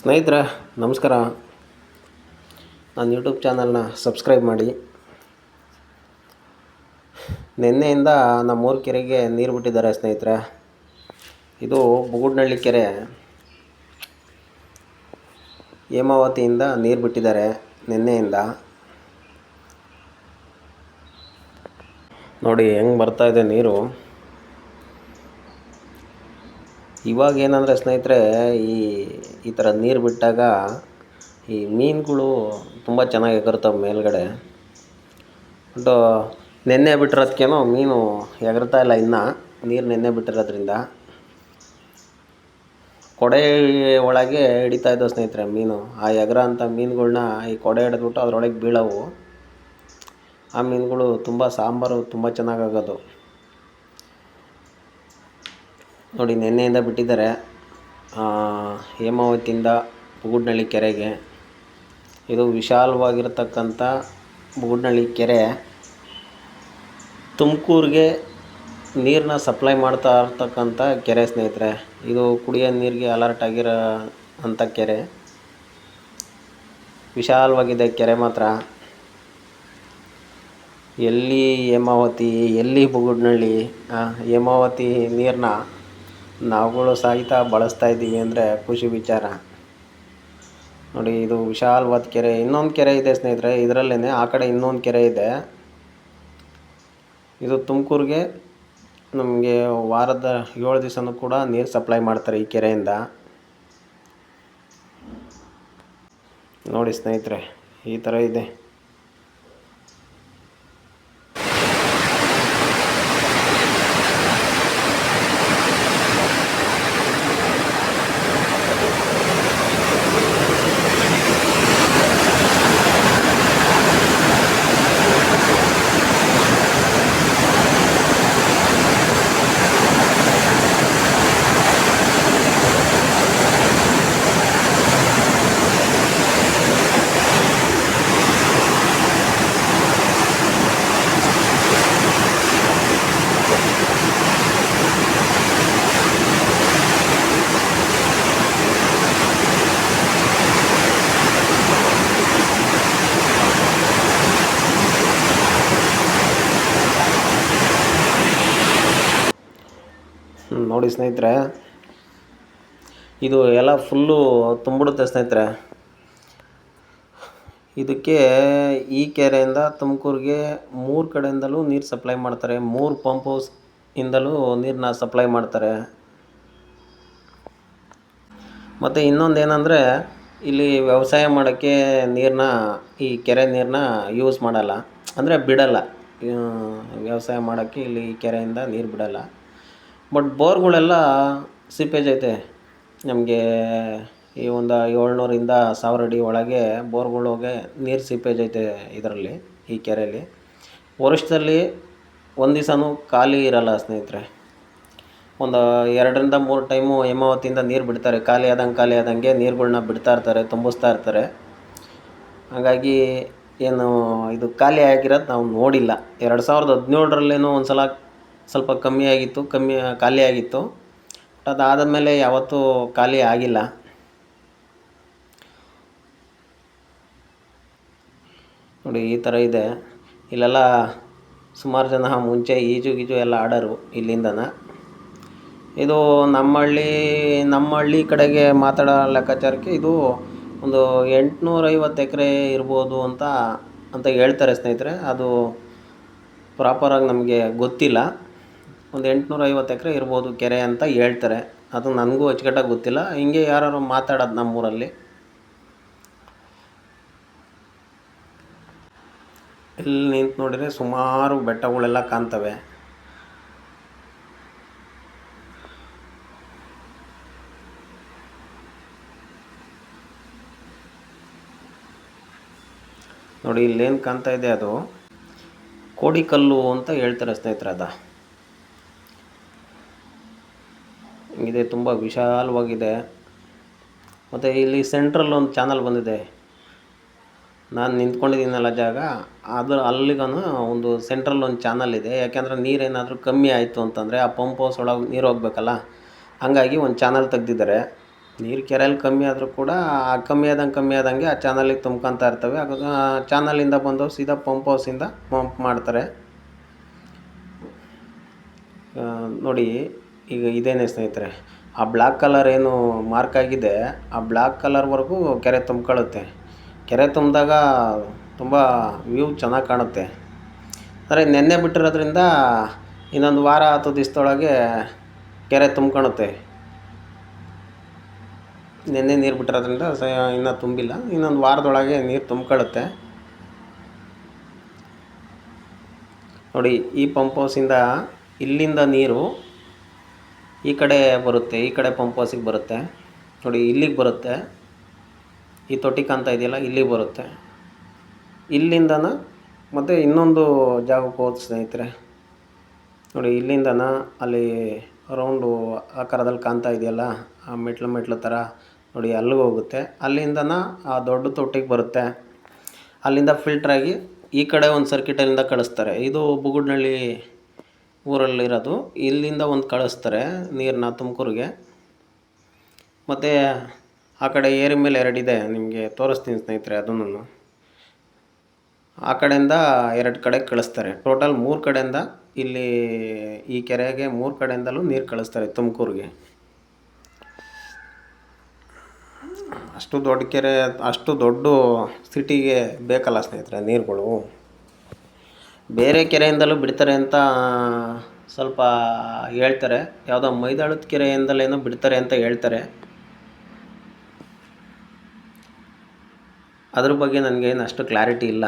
ಸ್ನೇಹಿತರೆ, ನಮಸ್ಕಾರ. ನನ್ನ ಯೂಟ್ಯೂಬ್ ಚಾನಲ್ನ ಸಬ್ಸ್ಕ್ರೈಬ್ ಮಾಡಿ. ನಿನ್ನೆಯಿಂದ ನಮ್ಮೂರ ಕೆರೆಗೆ ನೀರು ಬಿಟ್ಟಿದ್ದಾರೆ ಸ್ನೇಹಿತರೆ. ಇದು ಬುಗುಡ್ನಳ್ಳಿ ಕೆರೆ. ಹೇಮಾವತಿಯಿಂದ ನೀರು ಬಿಟ್ಟಿದ್ದಾರೆ ನಿನ್ನೆಯಿಂದ. ನೋಡಿ, ಹೆಂಗೆ ಬರ್ತಾ ಇದೆ ನೀರು. ಇವಾಗ ಏನಂದರೆ ಸ್ನೇಹಿತರೆ, ಈ ಈ ಥರ ನೀರು ಬಿಟ್ಟಾಗ ಈ ಮೀನುಗಳು ತುಂಬ ಚೆನ್ನಾಗಿ ಎಗರ್ತವೆ ಮೇಲುಗಡೆ. ಬಟ್ ನೆನ್ನೆ ಬಿಟ್ಟಿರೋದಕ್ಕೇನೋ ಮೀನು ಎಗರ್ತಾ ಇಲ್ಲ ಇನ್ನೂ. ನೀರು ನೆನ್ನೆ ಬಿಟ್ಟಿರೋದ್ರಿಂದ. ಕೊಡೆ ಒಳಗೆ ಹಿಡಿತಾ ಇದ್ದವು ಸ್ನೇಹಿತರೆ ಮೀನು. ಆ ಎಗರ ಅಂಥ ಮೀನುಗಳ್ನ ಈ ಕೊಡೆ ಹಿಡಿದ್ಬಿಟ್ಟು ಅದರೊಳಗೆ ಬೀಳವು. ಆ ಮೀನುಗಳು ತುಂಬ ಸಾಂಬಾರು, ತುಂಬ ಚೆನ್ನಾಗಾಗೋದು ನೋಡಿ, ನಿನ್ನೆಯಿಂದ ಬಿಟ್ಟಿದ್ದಾರೆ. ಹೇಮಾವತಿಯಿಂದ ಬುಗುಡ್ನಳ್ಳಿ ಕೆರೆಗೆ. ಇದು ವಿಶಾಲವಾಗಿರತಕ್ಕಂಥ ಬುಗುಡ್ನಳ್ಳಿ ಕೆರೆ. ತುಮಕೂರಿಗೆ ನೀರನ್ನ ಸಪ್ಲೈ ಮಾಡ್ತಾ ಇರ್ತಕ್ಕಂಥ ಕೆರೆ ಸ್ನೇಹಿತರೆ. ಇದು ಕುಡಿಯೋ ನೀರಿಗೆ ಅಲರ್ಟ್ ಆಗಿರೋ ಅಂಥ ಕೆರೆ. ವಿಶಾಲವಾಗಿದೆ ಕೆರೆ ಮಾತ್ರ. ಎಲ್ಲಿ ಹೇಮಾವತಿ, ಎಲ್ಲಿ ಬುಗುಡ್ನಳ್ಳಿ ಹೇಮಾವತಿ ನೀರನ್ನ ನಾವುಗಳು ಸಹಿತ ಬಳಸ್ತಾ ಇದ್ದೀವಿ ಅಂದರೆ ಖುಷಿ ವಿಚಾರ. ನೋಡಿ, ಇದು ವಿಶಾಲವಾದ ಕೆರೆ. ಇನ್ನೊಂದು ಕೆರೆ ಇದೆ ಸ್ನೇಹಿತರೆ ಇದರಲ್ಲೇ ಆ ಕಡೆ ಇನ್ನೊಂದು ಕೆರೆ ಇದೆ. ಇದು ತುಮಕೂರಿಗೆ ನಮಗೆ ವಾರದ ಏಳು ದಿವಸನೂ ಕೂಡ ನೀರು ಸಪ್ಲೈ ಮಾಡ್ತಾರೆ ಈ ಕೆರೆಯಿಂದ. ನೋಡಿ ಸ್ನೇಹಿತರೆ, ಈ ಥರ ಇದೆ. ನೋಡಿ ಸ್ನೇಹಿತರೆ, ಇದು ಎಲ್ಲ ಫುಲ್ಲು ತುಂಬಿಡುತ್ತೆ ಸ್ನೇಹಿತರೆ. ಇದಕ್ಕೆ ಈ ಕೆರೆಯಿಂದ ತುಮಕೂರಿಗೆ ಮೂರು ಕಡೆಯಿಂದಲೂ ನೀರು ಸಪ್ಲೈ ಮಾಡ್ತಾರೆ. ಮೂರು ಪಂಪ್ ಹೌಸ್ ಇಂದಲೂ ನೀರನ್ನ ಸಪ್ಲೈ ಮಾಡ್ತಾರೆ. ಮತ್ತು ಇನ್ನೊಂದು ಏನಂದರೆ, ಇಲ್ಲಿ ವ್ಯವಸಾಯ ಮಾಡೋಕ್ಕೆ ನೀರನ್ನ ಈ ಕೆರೆ ನೀರನ್ನ ಯೂಸ್ ಮಾಡಲ್ಲ. ಅಂದರೆ ಬಿಡಲ್ಲ. ವ್ಯವಸಾಯ ಮಾಡೋಕ್ಕೆ ಇಲ್ಲಿ ಕೆರೆಯಿಂದ ನೀರು ಬಿಡಲ್ಲ. ಬಟ್ ಬೋರ್ಗಳೆಲ್ಲ ಸಿಪೇಜ್ ಐತೆ. ನಮಗೆ ಈ ಒಂದು ಏಳ್ನೂರಿಂದ ಸಾವಿರ ಅಡಿ ಒಳಗೆ ಬೋರ್ಗಳೋಗೆ ನೀರು ಸಿಪೇಜ್ ಐತೆ ಇದರಲ್ಲಿ, ಈ ಕೆರೆಯಲ್ಲಿ ವರ್ಷದಲ್ಲಿ ಒಂದು ದಿವಸನೂ ಖಾಲಿ ಇರಲ್ಲ ಸ್ನೇಹಿತರೆ. ಒಂದು ಎರಡರಿಂದ ಮೂರು ಟೈಮು ಹೇಮಾವತಿಯಿಂದ ನೀರು ಬಿಡ್ತಾರೆ. ಖಾಲಿ ಆದಂಗೆ ಖಾಲಿ ಆದಂಗೆ ನೀರುಗಳ್ನ ಬಿಡ್ತಾ ಇರ್ತಾರೆ, ತುಂಬಿಸ್ತಾ ಇರ್ತಾರೆ. ಹಾಗಾಗಿ ಏನು ಇದು ಖಾಲಿ ಆಗಿರೋದು ನಾವು ನೋಡಿಲ್ಲ. ಎರಡು ಸಾವಿರದ ಹದಿನೇಳರಲ್ಲೇನೋ ಒಂದು ಸಲ ಸ್ವಲ್ಪ ಕಮ್ಮಿ ಆಗಿತ್ತು, ಕಮ್ಮಿ, ಖಾಲಿ ಆಗಿತ್ತು. ಬಟ್ ಅದಾದ ಮೇಲೆ ಯಾವತ್ತೂ ಖಾಲಿ ಆಗಿಲ್ಲ. ನೋಡಿ, ಈ ಥರ ಇದೆ. ಇಲ್ಲೆಲ್ಲ ಸುಮಾರು ಜನ ಮುಂಚೆ ಈಜು ಗೀಜು ಎಲ್ಲ ಆಡೋರು ಇಲ್ಲಿಂದನ. ಇದು ನಮ್ಮ ಹಳ್ಳಿ ನಮ್ಮ ಹಳ್ಳಿ ಕಡೆಗೆ ಮಾತಾಡೋ ಲೆಕ್ಕಾಚಾರಕ್ಕೆ ಇದು ಒಂದು ಎಂಟುನೂರೈವತ್ತು ಎಕರೆ ಇರ್ಬೋದು ಅಂತ ಅಂತ ಹೇಳ್ತಾರೆ ಸ್ನೇಹಿತರೆ. ಅದು ಪ್ರಾಪರಾಗಿ ನಮಗೆ ಗೊತ್ತಿಲ್ಲ. ಒಂದು ಎಂಟುನೂರೈವತ್ತು ಎಕರೆ ಇರ್ಬೋದು ಕೆರೆ ಅಂತ ಹೇಳ್ತಾರೆ. ಅದು ನನಗೂ ಅಚ್ಚುಕಟ್ಟಾಗಿ ಗೊತ್ತಿಲ್ಲ. ಹಿಂಗೆ ಯಾರು ಮಾತಾಡೋದು ನಮ್ಮೂರಲ್ಲಿ. ಇಲ್ಲಿ ನಿಂತು ನೋಡಿದರೆ ಸುಮಾರು ಬೆಟ್ಟಗಳೆಲ್ಲ ಕಾಣ್ತವೆ. ನೋಡಿ, ಇಲ್ಲೇನು ಕಾಣ್ತಾ ಇದೆ ಅದು? ಕೋಡಿಕಲ್ಲು ಅಂತ ಹೇಳ್ತಾರೆ ಸ್ನೇಹಿತರೆ ಅದ. ಇದೆ, ತುಂಬ ವಿಶಾಲವಾಗಿದೆ. ಮತ್ತು ಇಲ್ಲಿ ಸೆಂಟ್ರಲ್ಲಿ ಒಂದು ಚಾನಲ್ ಬಂದಿದೆ. ನಾನು ನಿಂತ್ಕೊಂಡಿದ್ದೀನಲ್ಲ ಜಾಗ, ಅದು ಅಲ್ಲಿಗೂ ಒಂದು ಸೆಂಟ್ರಲ್ ಒಂದು ಚಾನಲ್ ಇದೆ. ಯಾಕೆಂದರೆ ನೀರೇನಾದರೂ ಕಮ್ಮಿ ಆಯಿತು ಅಂತಂದರೆ ಆ ಪಂಪ್ ಹೌಸ್ ಒಳಗೆ ನೀರು ಹೋಗ್ಬೇಕಲ್ಲ, ಹಾಗಾಗಿ ಒಂದು ಚಾನಲ್ ತೆಗ್ದಿದ್ದಾರೆ. ನೀರು ಕೆರೆಯಲ್ಲಿ ಕಮ್ಮಿ ಆದರೂ ಕೂಡ ಆ ಕಮ್ಮಿ ಆದಂಗೆ ಕಮ್ಮಿ ಆದಂಗೆ ಆ ಚಾನಲಿಗೆ ತುಂಬ್ಕೊತಾ ಇರ್ತವೆ. ಅದು ಚಾನಲಿಂದ ಬಂದು ಸೀದಾ ಪಂಪ್ ಹೌಸಿಂದ ಪಂಪ್ ಮಾಡ್ತಾರೆ. ನೋಡಿ ಈಗ ಇದೇನೆ ಸ್ನೇಹಿತರೆ, ಆ ಬ್ಲ್ಯಾಕ್ ಕಲರ್ ಏನು ಮಾರ್ಕ್ ಆಗಿದೆ, ಆ ಬ್ಲ್ಯಾಕ್ ಕಲರ್ವರೆಗೂ ಕೆರೆ ತುಂಬ್ಕೊಳ್ಳುತ್ತೆ. ಕೆರೆ ತುಂಬಿದಾಗ ತುಂಬ ವ್ಯೂ ಚೆನ್ನಾಗಿ ಕಾಣುತ್ತೆ. ಆದರೆ ನೆನ್ನೆ ಬಿಟ್ಟಿರೋದ್ರಿಂದ ಇನ್ನೊಂದು ವಾರ ಹತ್ತು ದಿವಸದೊಳಗೆ ಕೆರೆ ತುಂಬ್ಕೊಳುತ್ತೆ ನೆನ್ನೆ ನೀರು ಬಿಟ್ಟಿರೋದ್ರಿಂದ ಸ ಇನ್ನೂ ತುಂಬಿಲ್ಲ, ಇನ್ನೊಂದು ವಾರದೊಳಗೆ ನೀರು ತುಂಬ್ಕೊಳ್ಳುತ್ತೆ. ನೋಡಿ, ಈ ಪಂಪ್ ಹೌಸಿಂದ ಇಲ್ಲಿಂದ ನೀರು ಈ ಕಡೆ ಬರುತ್ತೆ, ಈ ಕಡೆ ಪಂಪ್ ಹೌಸಿಗೆ ಬರುತ್ತೆ. ನೋಡಿ, ಇಲ್ಲಿಗೆ ಬರುತ್ತೆ. ಈ ತೊಟ್ಟಿ ಕಾಣ್ತಾ ಇದೆಯಲ್ಲ, ಇಲ್ಲಿಗೆ ಬರುತ್ತೆ. ಇಲ್ಲಿಂದನ ಮತ್ತು ಇನ್ನೊಂದು ಜಾಗಕ್ಕೆ ಹೋದ ಸ್ನೇಹಿತರೆ. ನೋಡಿ, ಇಲ್ಲಿಂದನ ಅಲ್ಲಿ ರೌಂಡು ಆಕಾರದಲ್ಲಿ ಕಾಣ್ತಾ ಇದೆಯಲ್ಲ, ಆ ಮೆಟ್ಲು ಮೆಟ್ಲು ಥರ ನೋಡಿ, ಅಲ್ಲಿಗೆ ಹೋಗುತ್ತೆ. ಅಲ್ಲಿಂದನ ಆ ದೊಡ್ಡ ತೊಟ್ಟಿಗೆ ಬರುತ್ತೆ. ಅಲ್ಲಿಂದ ಫಿಲ್ಟ್ರಾಗಿ ಈ ಕಡೆ ಒಂದು ಸರ್ಕಿಟಲ್ಲಿಂದ ಕಳಿಸ್ತಾರೆ. ಇದು ಬುಗುಡ್ನಳ್ಳಿ ಊರಲ್ಲಿರೋದು. ಇಲ್ಲಿಂದ ಒಂದು ಕಳಿಸ್ತಾರೆ ನೀರನ್ನ ತುಮಕೂರಿಗೆ. ಮತ್ತು ಆ ಕಡೆ ಏರಿ ಮೇಲೆ ಎರಡಿದೆ ನಿಮಗೆ ತೋರಿಸ್ತೀನಿ ಸ್ನೇಹಿತರೆ ಅದನ್ನು ಆ ಕಡೆಯಿಂದ ಎರಡು ಕಡೆ ಕಳಿಸ್ತಾರೆ. ಟೋಟಲ್ ಮೂರು ಕಡೆಯಿಂದ ಇಲ್ಲಿ ಈ ಕೆರೆಗೆ ಮೂರು ಕಡೆಯಿಂದಲೂ ನೀರು ಕಳಿಸ್ತಾರೆ ತುಮಕೂರಿಗೆ. ಅಷ್ಟು ದೊಡ್ಡ ಕೆರೆ, ಅಷ್ಟು ದೊಡ್ಡ ಸಿಟಿಗೆ ಬೇಕಲ್ಲ ಸ್ನೇಹಿತರೆ ನೀರುಗಳು. ಬೇರೆ ಕೆರೆಯಿಂದಲೂ ಬಿಡ್ತಾರೆ ಅಂತ ಸ್ವಲ್ಪ ಹೇಳ್ತಾರೆ. ಯಾವುದೋ ಮೈದಾಳದ ಕೆರೆಯಿಂದಲೇನೋ ಬಿಡ್ತಾರೆ ಅಂತ ಹೇಳ್ತಾರೆ. ಅದ್ರ ಬಗ್ಗೆ ನನಗೇನು ಅಷ್ಟು ಕ್ಲಾರಿಟಿ ಇಲ್ಲ.